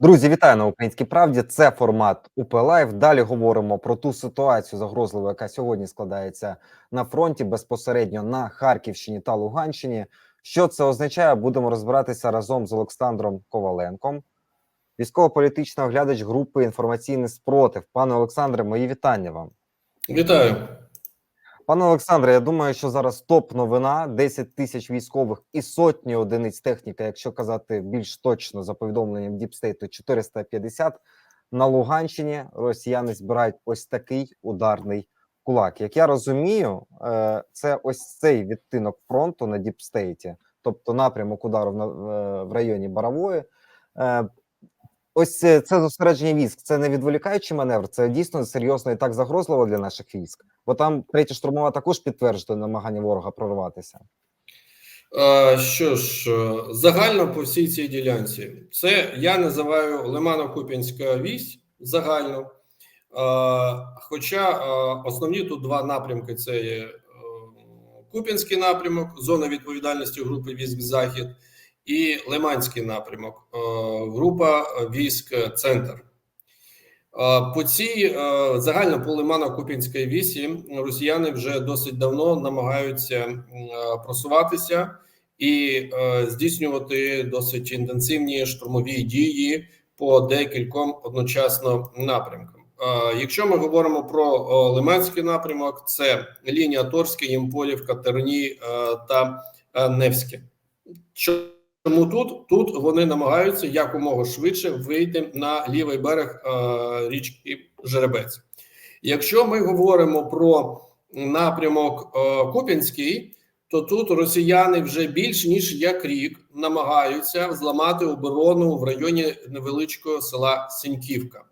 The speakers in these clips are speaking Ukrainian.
Друзі, вітаю на Українській правді. Це формат УП Лайв. Далі говоримо про ту ситуацію загрозливу, яка сьогодні складається на фронті безпосередньо на Харківщині та Луганщині. Що це означає? Будемо розбиратися разом з Олександром Коваленком, військово-політичний оглядач групи інформаційний спротив. Пане Олександре, мої вітання вам. Вітаю. Пане Олександре, я думаю, що зараз топ новина: 10 тисяч військових і сотні одиниць техніки, якщо казати більш точно за повідомленням Діпстейту, 450 на Луганщині. Росіяни збирають ось такий ударний кулак. Як я розумію, е, це ось цей відтинок фронту на Діпстейті, тобто напрямок удару в в районі Борової. Ось це, зосередження військ. Це не відволікаючий маневр. Це дійсно серйозно і так загрозливо для наших військ. Бо там третя штурмова також підтверджує намагання ворога прорватися. Е, Що ж, е, загально по всій цій ділянці, це я називаю Лимано-Куп'янська вісь загально. Е, Хоча основні тут два напрямки: це є Куп'янський напрямок, зона відповідальності групи військ Захід, і Лиманський напрямок, е, група військ Центр. Е, По цій е, загально по Лимано-Куп'янській вісі росіяни вже досить давно намагаються е, просуватися і е, здійснювати досить інтенсивні штурмові дії по декільком одночасно напрямкам. Е, Якщо ми говоримо про е, Лиманський напрямок, це лінія Торська, Ємполівка, Терні е, та е, Невське. Чому тут? Тут вони намагаються якомога швидше вийти на лівий берег е, річки Жеребець. Якщо ми говоримо про напрямок е, Куп'янський, то тут росіяни вже більш ніж як рік намагаються зламати оборону в районі невеличкого села Сіньківка.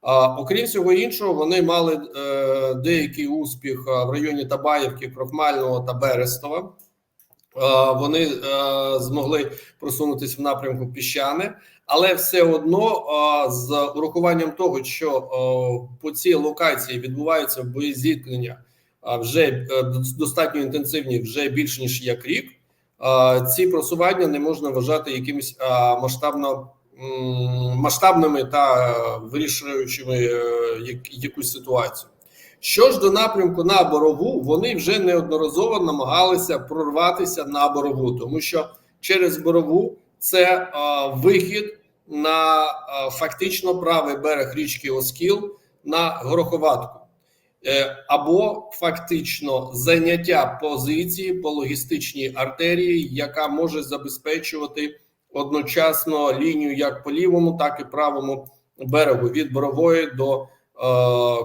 А, окрім всього іншого, вони мали е, деякий успіх в районі Табаївки, Крохмального та Берестова. Е, вони е, змогли просунутися в напрямку Піщане, але все одно е, з урахуванням того, що по цій локації відбуваються боєзіткнення а вже достатньо інтенсивні вже більш ніж як рік. Ці просування не можна вважати якимись масштабно масштабними та вирішуючими як- якусь ситуацію. Що ж до напрямку на борову, вони вже неодноразово намагалися прорватися на борову, тому що через борову це е, вихід на е, фактично правий берег річки Оскіл на Гороховатку. Е, або фактично заняття позиції по логістичній артерії, яка може забезпечувати одночасно лінію як по лівому, так і правому берегу від Борової до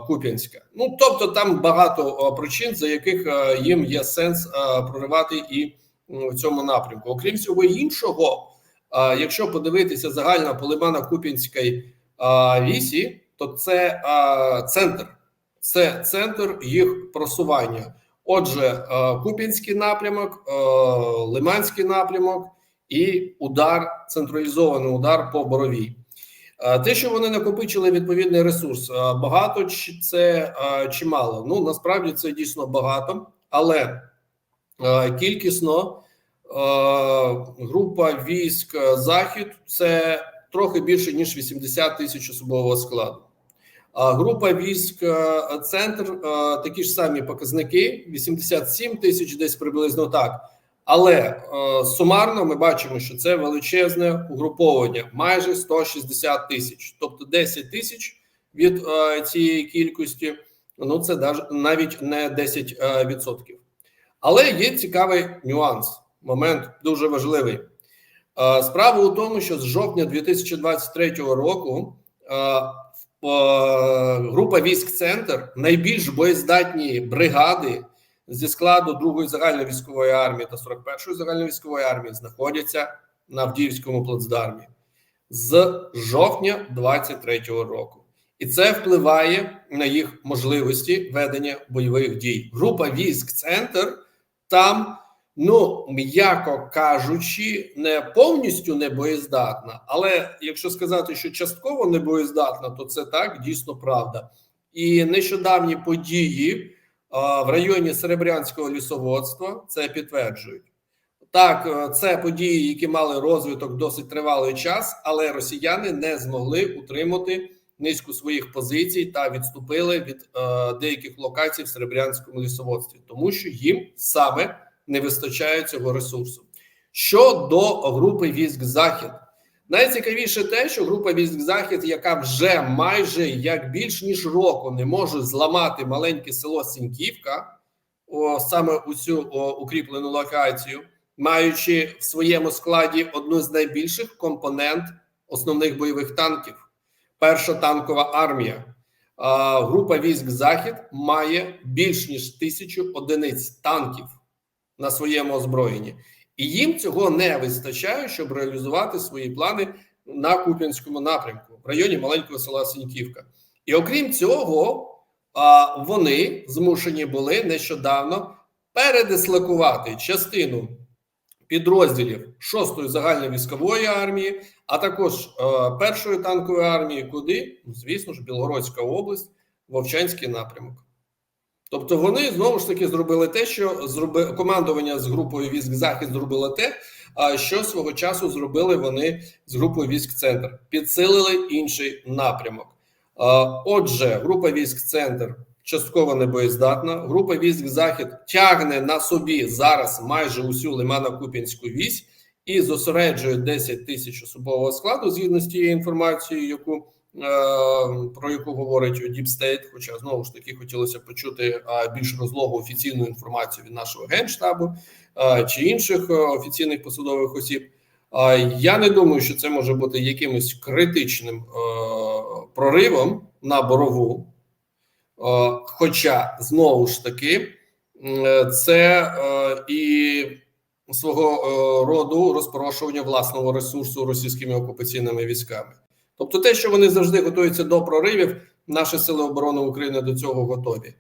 Куп'янська. Ну тобто, там багато е, причин, за яких е, їм є сенс е, проривати і в цьому напрямку. Окрім всього іншого, е, якщо подивитися загально по Лимано-Куп'янській е, вісі, то це е, центр це центр їх просування. Отже, е, Куп'янський напрямок, е, Лиманський напрямок і удар, централізований удар по боровій. Те, що вони накопичили відповідний ресурс, багато чи це е, чи мало? Ну насправді це дійсно багато, але кількісно група військ Захід це трохи більше ніж 80 тисяч особового складу. А група військ центр такі ж самі показники: 87 тисяч, десь приблизно так. Але е, сумарно ми бачимо, що це величезне угруповання, майже 160 тисяч, тобто 10 тисяч від е, цієї кількості. Ну це навіть не 10 е, відсотків. Але є цікавий нюанс, момент дуже важливий. Е, Справа у тому, що з жовтня 2023 року е, е, група військ Центр найбільш боєздатні бригади зі складу другої загальновійськової армії та 41-ї загальновійськової армії знаходяться на Авдіївському плацдармі з жовтня 23-го року, і це впливає на їх можливості ведення бойових дій. Група військ Центр там. Ну, м'яко кажучи, не повністю не боєздатна, але якщо сказати, що частково не боєздатна, то це так дійсно правда. І нещодавні події в районі Серебрянського лісоводства це підтверджують. Так, е, це події, які мали розвиток досить тривалий час, але росіяни не змогли утримати низку своїх позицій та відступили від е, деяких локацій в Серебрянському лісоводстві, тому що їм саме не вистачає цього ресурсу. Щодо групи військ Захід, найцікавіше те, що група військ Захід, яка вже майже як більш ніж року не може зламати маленьке село Сіньківка, о, саме у цю о, укріплену локацію, маючи в своєму складі одну з найбільших компонент основних бойових танків, перша танкова армія. А, група військ Захід має більш ніж тисячу одиниць танків на своєму озброєнні, і їм цього не вистачає, щоб реалізувати свої плани на Куп'янському напрямку в районі маленького села Сіньківка. І окрім цього, вони змушені були нещодавно передислокувати частину підрозділів 6-ї загальної військової армії, а також е, першої танкової армії, куди, Ну, звісно ж, Білгородська область, Вовчанський напрямок. Тобто вони знову ж таки зробили те, що зроби командування з групою військ Захід зробило те, що свого часу зробили вони з групою військ Центр, підсилили інший напрямок. Отже, група військ Центр частково небоєздатна. Група військ Захід тягне на собі зараз майже усю Лимано-Куп'янську вісь і зосереджує 10 тисяч особового складу згідно з тією інформацією, яку про яку говорить Deep State, Хоча знову ж таки хотілося почути е, більш розлогу офіційну інформацію від нашого генштабу е, чи інших е, офіційних посадових осіб. Я не думаю, що це може бути якимось критичним проривом на борову. Хоча знову ж таки це і свого роду розпорошування власного ресурсу російськими окупаційними військами. Тобто, те, що вони завжди готуються до проривів, наші сили оборони України до цього готові.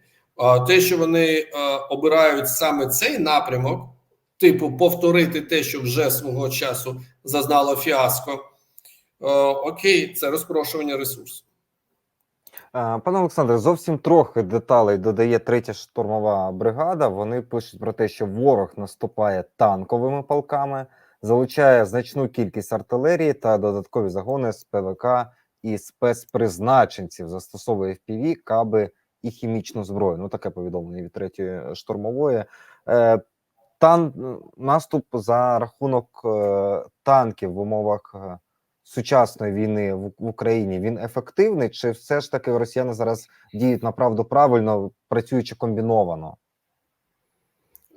Те, що вони е, обирають саме цей напрямок, типу повторити те, що вже свого часу зазнало фіаско, е, окей, це розпорошування ресурсу. Е, Пане Олександре, зовсім трохи деталей додає третя штурмова бригада. Вони пишуть про те, що ворог наступає танковими полками, залучає значну кількість артилерії та додаткові загони з ПВК і спецпризначенців, застосовує FPV, каби і хімічну зброю. Ну таке повідомлення від третьої штурмової. Е, Тан наступ за рахунок е, танків в умовах. е, сучасної війни в, Україні він ефективний, чи все ж таки росіяни зараз діють направду правильно, працюючи комбіновано?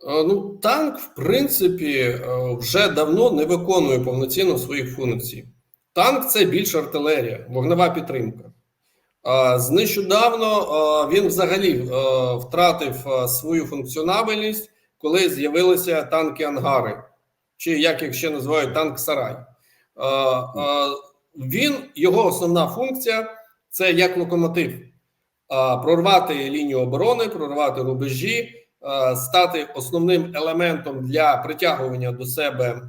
Е, Ну, танк, в принципі, е, вже давно не виконує повноцінно своїх функцій. Танк це більш артилерія, вогнева підтримка. З нещодавно е, він взагалі втратив свою функціонабельність, коли з'явилися танки ангари, чи як їх ще називають танк Сарай. Е, Він його основна функція це як локомотив. Прорвати лінію оборони, прорвати рубежі, стати основним елементом для притягування до себе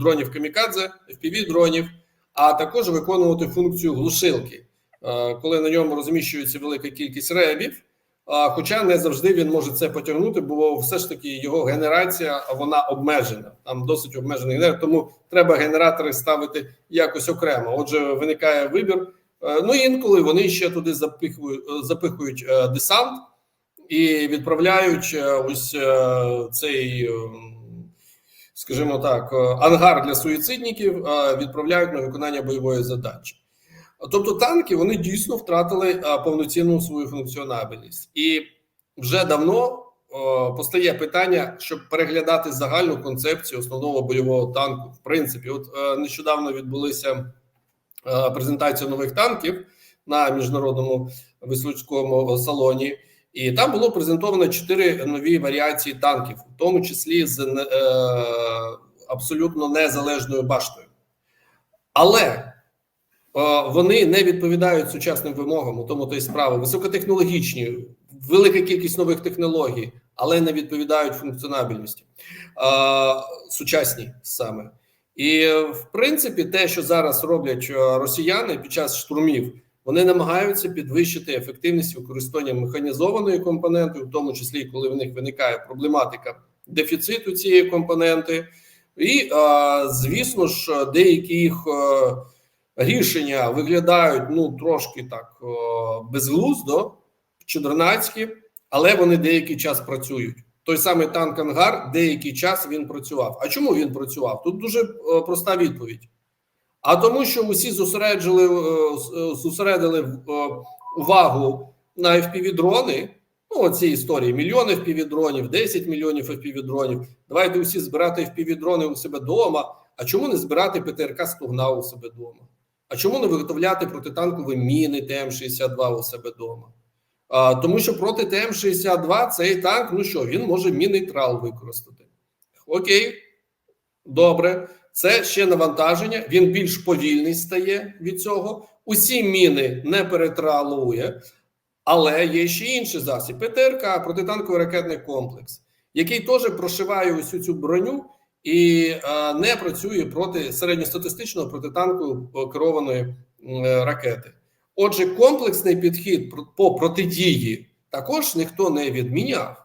дронів камікадзе, fpv дронів, а також виконувати функцію глушилки, е, коли на ньому розміщується велика кількість ребів. Хоча не завжди він може це потягнути, бо все ж таки його генерація вона обмежена. Там досить обмежений генератор, тому треба генератори ставити якось окремо. Отже, виникає вибір. Е, Ну інколи вони ще туди запихують, е, запихують е, десант і відправляють е, ось е, цей, е, скажімо так, ангар для суїцидників, відправляють на виконання бойової задачі. Тобто танки вони дійсно втратили повноцінну свою функціонабельність, і вже давно постає питання, щоб переглядати загальну концепцію основного бойового танку. В принципі, от нещодавно відбулися презентація нових танків на міжнародному висоцькому салоні. І там було презентовано чотири нові варіації танків, в тому числі з е, абсолютно незалежною баштою. Але е, вони не відповідають сучасним вимогам, у тому то й справа. Високотехнологічні, велика кількість нових технологій, але не відповідають функціонабельності. Е, сучасні саме. І в принципі, те, що зараз роблять е, росіяни під час штурмів, вони намагаються підвищити ефективність використання механізованої компоненти, в тому числі коли в них виникає проблематика дефіциту цієї компоненти. І, звісно ж, деякі їх е, рішення виглядають ну трошки так е, безглуздо, чудернацькі, але вони деякий час працюють. Той самий танк Ангар деякий час він працював. А чому він працював? Тут дуже е, проста відповідь. А тому, що усі зосереджили, е, е, зосередили е, увагу на FPV-дрони, ну, оці історії: мільйони FPV-дронів, 10 мільйонів FPV-дронів. Давайте усі збирати FPV-дрони у себе вдома. А чому не збирати ПТРК Стугна у себе вдома? А чому не виготовляти протитанкові міни ТМ-62 у себе вдома? А, тому що проти ТМ-62 цей танк, ну що, він може мінейтрал використати. Окей, добре. Це ще навантаження. Він більш повільний стає від цього. Усі міни не перетралує, але є ще інший засіб: ПТРК, протитанковий ракетний комплекс, який теж прошиває усю цю броню і е, не працює проти середньостатистичного протитанку е, керованої е, ракети. Отже, комплексний підхід по протидії також ніхто не відміняв.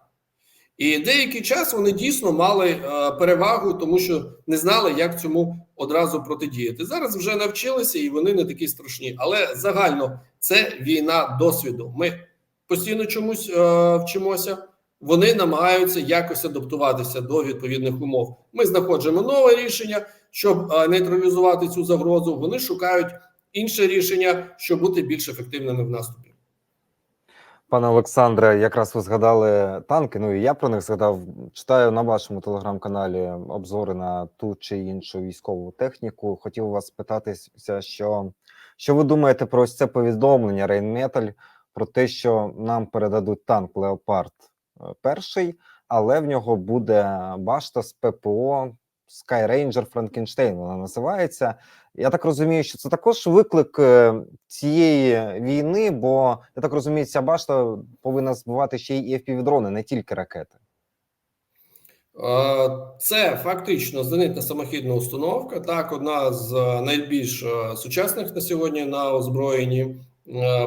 І деякий час вони дійсно мали е, перевагу, тому що не знали, як цьому одразу протидіяти. Зараз вже навчилися, і вони не такі страшні. Але загально це війна досвіду. Ми постійно чомусь е, вчимося. Вони намагаються якось адаптуватися до відповідних умов. Ми знаходимо нове рішення, щоб е, нейтралізувати цю загрозу. Вони шукають інше рішення, щоб бути більш ефективними в наступі. Пане Олександре, якраз ви згадали танки. Ну і я про них згадав. Читаю на вашому телеграм-каналі обзори на ту чи іншу військову техніку. Хотів вас спитатися, що, що ви думаєте про ось це повідомлення Рейнметаль про те, що нам передадуть танк Леопард е, перший, але в нього буде башта з ППО Sky Ranger Frankenstein Вона називається. Я так розумію, що це також виклик е, цієї війни, бо я так розумію, ця башта повинна збивати ще й FPV-дрони, не тільки ракети. Це фактично зенитна самохідна установка. Так, одна з е, найбільш е, сучасних на сьогодні на озброєнні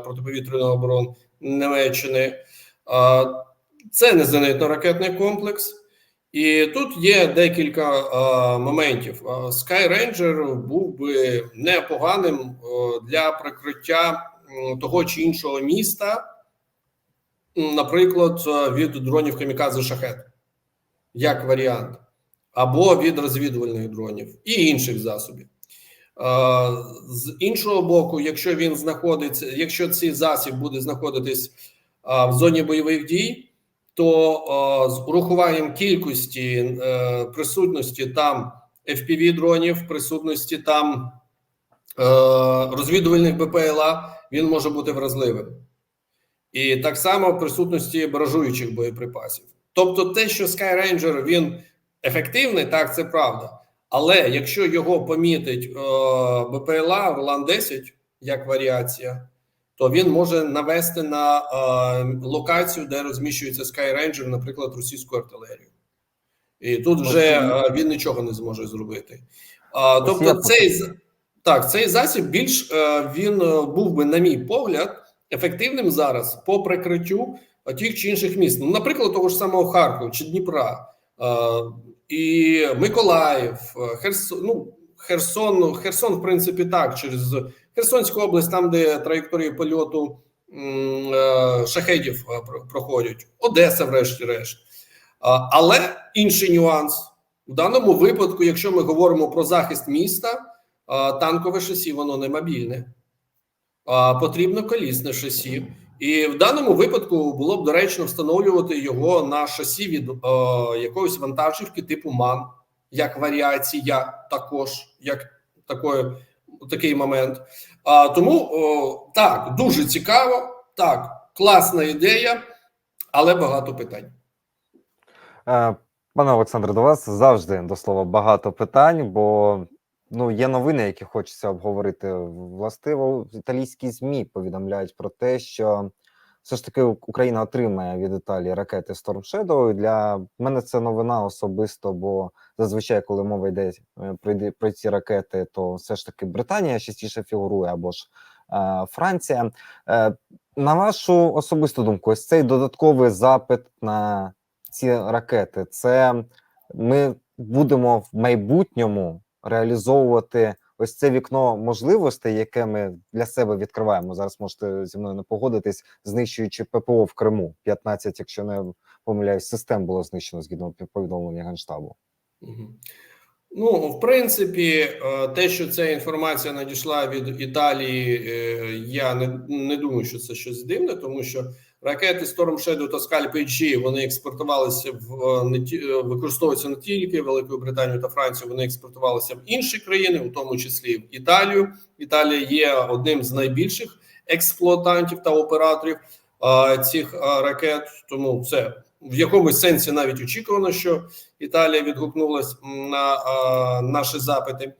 протиповітряної оборони Німеччини. Це не зенитно-ракетний комплекс. І тут є декілька е, моментів. Е, Sky Ranger був би непоганим е, для прикриття того чи іншого міста, наприклад, від дронів камікадзе шахет як варіант, або від розвідувальних дронів і інших засобів. Е, З іншого боку, якщо він знаходиться, якщо цей засіб буде знаходитись е, в зоні бойових дій, то е, з урахуванням кількості е, присутності там fpv дронів, присутності там е, розвідувальних БПЛА, він може бути вразливим. І так само в присутності баражуючих боєприпасів. Тобто, те, що Sky Ranger він ефективний, так це правда. Але якщо його помітить БПЛА Орлан 10 як варіація, то він може навести на е, локацію, де розміщується Sky Ranger, наприклад, російську артилерію. І тут вже е, він нічого не зможе зробити. Тобто, цей так, цей засіб більш е, він був би, на мій погляд, ефективним зараз по прикриттю тих чи інших міст. Ну, наприклад, того ж самого Харкова чи Дніпра, е, і Миколаїв, Херсон, ну, Херсон, ну, Херсон, в принципі, так, через Херсонську область, там, де траєкторії польоту е, шахедів е, проходять, Одеса, врешті-решт. Але інший нюанс в даному випадку, якщо ми говоримо про захист міста, танкове шасі воно не мобільне, потрібно колісне шасі. І в даному випадку було б доречно встановлювати його на шасі від е, якоїсь вантажівки типу МАН, як варіація, також як такої, такий момент. А, тому о, так, дуже цікаво, так, класна ідея, але багато питань. Е, Пане Олександре, до вас завжди до слова багато питань, бо ну є новини, які хочеться обговорити. Властиво італійські змі повідомляють про те, що все ж таки Україна отримає від Італії ракети Storm Shadow. Для мене це новина особисто, бо зазвичай, коли мова йде е, про ці ракети, то все ж таки Британія частіше фігурує або ж е, Франція. Е, на вашу особисту думку, ось цей додатковий запит на ці ракети, це ми будемо в майбутньому реалізовувати ось це вікно можливостей, яке ми для себе відкриваємо. Зараз можете зі мною не погодитись, знищуючи ППО в Криму. 15, якщо не помиляюсь, систем було знищено згідно повідомлення генштабу. Ну, в принципі, е, те, що ця інформація надійшла від Італії, е, я не, не думаю, що це щось дивне, тому що ракети Storm Shadow та Scalp HG, вони експортувалися в е, не е, використовуються не тільки Великою Британією та Францією, вони експортувалися в інші країни, у тому числі в Італію. Італія є одним з найбільших експлуатантів та операторів е, цих е, ракет, тому це в якомусь сенсі навіть очікувано, що Італія відгукнулась на а, наші запити.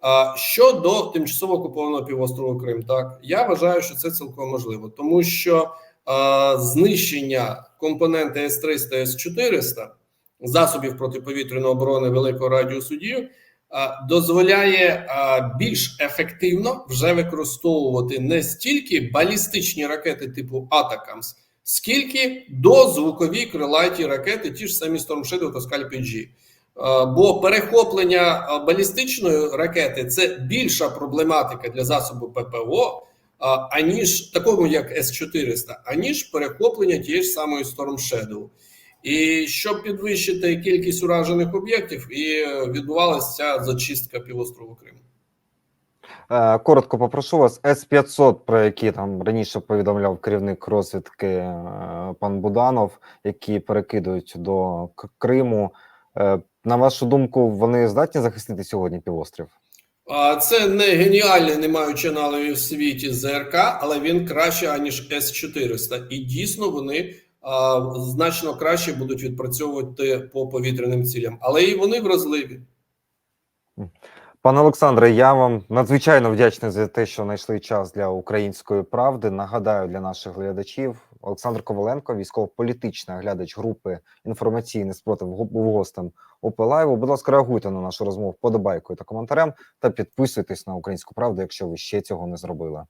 А, щодо тимчасово окупованого півострову Крим, так я вважаю, що це цілком можливо, тому що знищення компоненти С-300 С-400 засобів протиповітряної оборони великого радіусу дію дозволяє більш ефективно вже використовувати не стільки балістичні ракети типу Атакамс, скільки дозвукові крилаті ракети, ті ж самі Storm Shadow та Scalp G. Е, Бо перехоплення балістичної ракети це більша проблематика для засобу ППО, аніж такому як С-400, аніж перехоплення тієї ж самої Storm Shadow. І щоб підвищити кількість уражених об'єктів, і е, відбувалася ця зачистка півострову Крим. Е, Коротко попрошу вас. С-500, про які там раніше повідомляв керівник розвідки е, пан Буданов, які перекидують до Криму. На вашу думку, вони здатні захистити сьогодні півострів? Це не геніальний, не маючи аналогів в світі ЗРК, але він краще аніж С-400. І дійсно вони а, значно краще будуть відпрацьовувати по повітряним цілям, але і вони вразливі. Пане Олександре, я вам надзвичайно вдячний за те, що знайшли час для української правди. Нагадаю для наших глядачів Олександр Коваленко, військово-політичний оглядач групи інформаційний спротив був гостем ОП-лайву. Будь ласка, реагуйте на нашу розмову подобайкою та коментарем та підписуйтесь на українську правду, якщо ви ще цього не зробили.